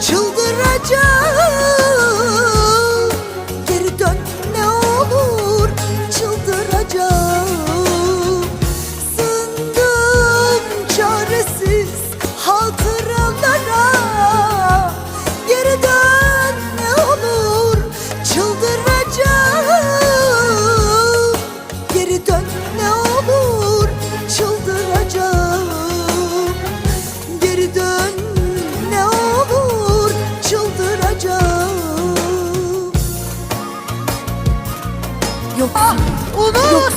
Çıldıracağım. Yok. Umut Yok